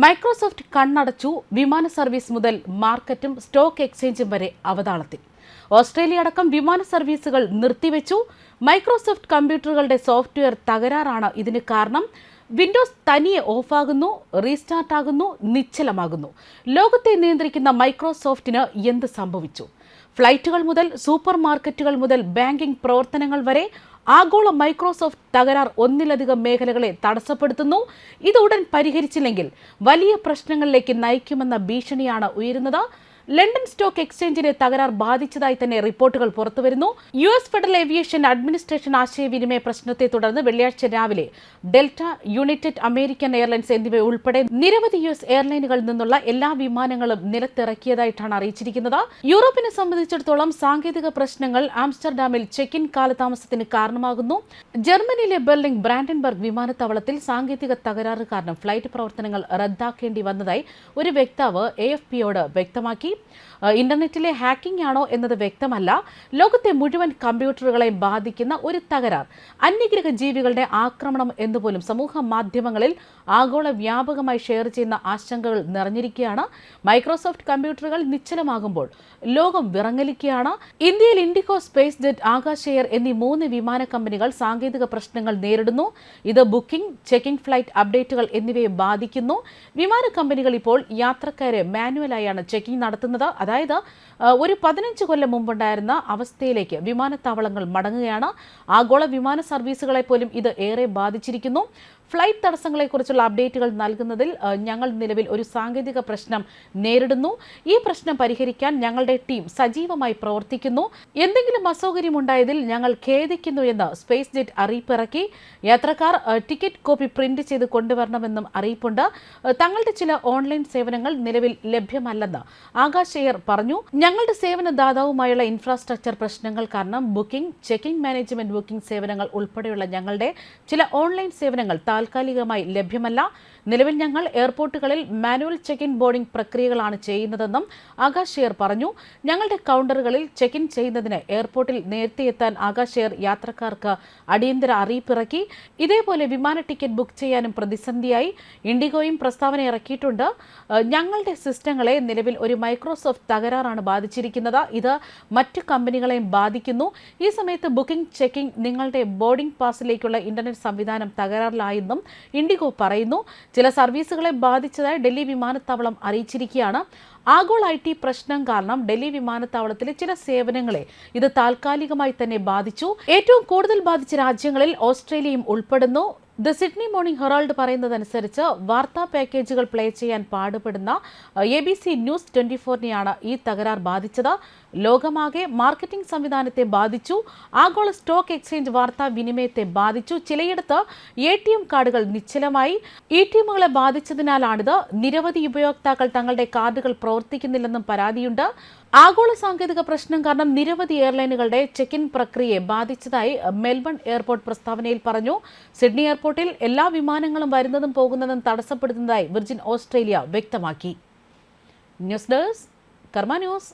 Microsoft കണ്ണടച്ചു വിമാന service മുതൽ മാർക്കറ്റും സ്റ്റോക്ക് എക്സ്ചേഞ്ചും വരെ അവതാളത്തിൽ. ഓസ്ട്രേലിയ അടക്കം വിമാന സർവീസുകൾ നിർത്തിവെച്ചു. മൈക്രോസോഫ്റ്റ് കമ്പ്യൂട്ടറുകളുടെ സോഫ്റ്റ്വെയർ തകരാറാണ് ഇതിന് കാരണം. വിൻഡോസ് തനിയെ ഓഫാകുന്നു റീസ്റ്റാർട്ട് ആകുന്നു നിശ്ചലമാകുന്നു. ലോകത്തെ നിയന്ത്രിക്കുന്ന മൈക്രോസോഫ്റ്റിന് എന്ത് സംഭവിച്ചു? ഫ്ലൈറ്റുകൾ മുതൽ സൂപ്പർ മാർക്കറ്റുകൾ മുതൽ ബാങ്കിംഗ് പ്രവർത്തനങ്ങൾ വരെ ആഗോള മൈക്രോസോഫ്റ്റ് തകരാർ ഒന്നിലധികം മേഖലകളെ തടസ്സപ്പെടുത്തുന്നു. ഇത് ഉടൻ പരിഹരിച്ചില്ലെങ്കിൽ വലിയ പ്രശ്നങ്ങളിലേക്ക് നയിക്കുമെന്ന ഭീഷണിയാണ് ഉയരുന്നത്. ലണ്ടൻ സ്റ്റോക്ക് എക്സ്ചേഞ്ചിനെ തകരാർ ബാധിച്ചതായി തന്നെ റിപ്പോർട്ടുകൾ പുറത്തുവരുന്നു. U S federal aviation administration ആശയവിനിമയ പ്രശ്നത്തെ തുടർന്ന് വെള്ളിയാഴ്ച രാവിലെ ഡെൽറ്റ യുണൈറ്റഡ് അമേരിക്കൻ എയർലൈൻസ് എന്നിവ ഉൾപ്പെടെ നിരവധി യു എസ് എയർലൈനുകളിൽ നിന്നുള്ള എല്ലാ വിമാനങ്ങളും നിലത്തിറക്കിയതായിട്ടാണ് അറിയിച്ചിരിക്കുന്നത്. യൂറോപ്പിനെ സംബന്ധിച്ചിടത്തോളം സാങ്കേതിക പ്രശ്നങ്ങൾ ആംസ്റ്റർഡാമിൽ ചെക്ക് ഇൻ കാലതാമസത്തിന് കാരണമാകുന്നു. ജർമ്മനിയിലെ ബെർലിംഗ് ബ്രാൻഡൻബർഗ് വിമാനത്താവളത്തിൽ സാങ്കേതിക തകരാറ് കാരണം ഫ്ലൈറ്റ് പ്രവർത്തനങ്ങൾ റദ്ദാക്കേണ്ടി വന്നതായി ഒരു വക്താവ് എ വ്യക്തമാക്കി. ഇന്റർനെറ്റിലെ ഹാക്കിംഗ് ആണോ എന്നത് വ്യക്തമല്ല. ലോകത്തെ മുഴുവൻ കമ്പ്യൂട്ടറുകളെയും ബാധിക്കുന്ന ഒരു തകരാർ. അന്യഗ്രഹ ജീവികളുടെ ആക്രമണം എന്നുപോലും സമൂഹ മാധ്യമങ്ങളിൽ ആഗോള വ്യാപകമായി ഷെയർ ചെയ്യുന്ന ആശങ്കകൾ നിറഞ്ഞിരിക്കുകയാണ്. മൈക്രോസോഫ്റ്റ് കമ്പ്യൂട്ടറുകൾ നിശ്ചലമാകുമ്പോൾ ലോകം വിറങ്ങലിക്കുകയാണ്. ഇന്ത്യയിൽ IndiGo space jet Akasa air എന്നീ മൂന്ന് വിമാന കമ്പനികൾ സാങ്കേതിക പ്രശ്നങ്ങൾ നേരിടുന്നു. ഇത് ബുക്കിംഗ് ചെക്കിംഗ് ഫ്ലൈറ്റ് അപ്ഡേറ്റുകൾ എന്നിവയെ ബാധിക്കുന്നു. വിമാന കമ്പനികൾ ഇപ്പോൾ യാത്രക്കാരെ മാനുവലായാണ് ചെക്കിംഗ് നടത്തുന്നത്. അതായത് ഒരു പതിനഞ്ച് കൊല്ലം മുമ്പുണ്ടായിരുന്ന അവസ്ഥയിലേക്ക് വിമാനത്താവളങ്ങൾ മടങ്ങുകയാണ്. ആഗോള വിമാന സർവീസുകളെ പോലും ഇത് ഏറെ ബാധിച്ചിരിക്കുന്നു. ഫ്ലൈറ്റ് തടസ്സങ്ങളെക്കുറിച്ചുള്ള അപ്ഡേറ്റുകൾ നൽകുന്നതിൽ ഞങ്ങൾ നിലവിൽ ഒരു സാങ്കേതിക പ്രശ്നം നേരിടുന്നു. ഈ പ്രശ്നം പരിഹരിക്കാൻ ഞങ്ങളുടെ ടീം സജീവമായി പ്രവർത്തിക്കുന്നു. എന്തെങ്കിലും അസൗകര്യമുണ്ടായതിൽ ഞങ്ങൾ ഖേദിക്കുന്നു എന്ന് സ്പേസ് ജെറ്റ് അറിയിപ്പിറക്കി. യാത്രക്കാർ ടിക്കറ്റ് കോപ്പി പ്രിന്റ് ചെയ്ത് കൊണ്ടുവരണമെന്നും അറിയിപ്പുണ്ട്. തങ്ങളുടെ ചില ഓൺലൈൻ സേവനങ്ങൾ നിലവിൽ ലഭ്യമല്ലെന്ന് ആകാശ് എയർ പറഞ്ഞു. ഞങ്ങളുടെ സേവന ദാതാവുമായുള്ള ഇൻഫ്രാസ്ട്രക്ചർ പ്രശ്നങ്ങൾ കാരണം ബുക്കിംഗ് ചെക്കിംഗ് മാനേജ്മെന്റ് ബുക്കിംഗ് സേവനങ്ങൾ ഉൾപ്പെടെയുള്ള ഞങ്ങളുടെ ചില ഓൺലൈൻ സേവനങ്ങൾ താൽക്കാലികമായി ലഭ്യമല്ല. നിലവിൽ ഞങ്ങൾ എയർപോർട്ടുകളിൽ മാനുവൽ ചെക്ക് ഇൻ ബോർഡിംഗ് പ്രക്രിയകളാണ് ചെയ്യുന്നതെന്നും ആകാശ് എയർ പറഞ്ഞു. ഞങ്ങളുടെ കൗണ്ടറുകളിൽ ചെക്ക് ഇൻ ചെയ്യുന്നതിന് എയർപോർട്ടിൽ നേരത്തെ എത്താൻ ആകാശ് എയർ യാത്രക്കാർക്ക് അടിയന്തര അറിയിപ്പിറക്കി. ഇതേപോലെ വിമാന ടിക്കറ്റ് ബുക്ക് ചെയ്യാനും പ്രതിസന്ധിയായി. ഇൻഡിഗോയും പ്രസ്താവന ഇറക്കിയിട്ടുണ്ട്. ഞങ്ങളുടെ സിസ്റ്റങ്ങളെ നിലവിൽ ഒരു മൈക്രോസോഫ്റ്റ് തകരാറാണ് ബാധിച്ചിരിക്കുന്നത്. ഇത് മറ്റ് കമ്പനികളെയും ബാധിക്കുന്നു. ഈ സമയത്ത് ബുക്കിംഗ് ചെക്കിംഗ് നിങ്ങളുടെ ബോർഡിംഗ് പാസിലേക്കുള്ള ഇന്റർനെറ്റ് സംവിധാനം തകരാറിലായെന്നും ഇൻഡിഗോ പറയുന്നു. ചില സർവീസുകളെ ബാധിച്ചതായി ഡൽഹി വിമാനത്താവളം അറിയിച്ചിരിക്കുകയാണ്. ആഗോള ഐ ടി പ്രശ്നം കാരണം ഡൽഹി വിമാനത്താവളത്തിലെ ചില സേവനങ്ങളെ ഇത് താൽക്കാലികമായി തന്നെ ബാധിച്ചു. ഏറ്റവും കൂടുതൽ ബാധിച്ച രാജ്യങ്ങളിൽ ഓസ്ട്രേലിയയും ഉൾപ്പെടുന്നു. ദ സിഡ്നി മോർണിംഗ് ഹെറാൾഡ് പറയുന്നതനുസരിച്ച് വാർത്താ പാക്കേജുകൾ പ്ലേ ചെയ്യാൻ പാടുപെടുന്ന A B C news twenty ഫോറിനെയാണ് ഈ തകരാർ ബാധിച്ചത്. ലോകമാകെ മാർക്കറ്റിംഗ് സംവിധാനത്തെ ബാധിച്ചു. ആഗോള സ്റ്റോക്ക് എക്സ്ചേഞ്ച് വാർത്താ വിനിമയത്തെ ബാധിച്ചു. ചിലയിടത്ത് എ ടി എം കാർഡുകൾ നിശ്ചലമായി. ഇ ടി എമ്മുകളെ ബാധിച്ചതിനാലാണിത്. നിരവധി ഉപയോക്താക്കൾ തങ്ങളുടെ കാർഡുകൾ പ്രവർത്തിക്കുന്നില്ലെന്നും പരാതിയുണ്ട്. ആഗോള സാങ്കേതിക പ്രശ്നം കാരണം നിരവധി എയർലൈനുകളുടെ ചെക്ക് ഇൻ പ്രക്രിയയെ ബാധിച്ചതായി മെൽബൺ എയർപോർട്ട് പ്രസ്താവനയിൽ പറഞ്ഞു. സിഡ്നി എയർപോർട്ടിൽ എല്ലാ വിമാനങ്ങളും വരുന്നതും പോകുന്നതും തടസ്സപ്പെടുത്തുന്നതായി വിർജിൻ ഓസ്ട്രേലിയ വ്യക്തമാക്കി. News desk Karma News.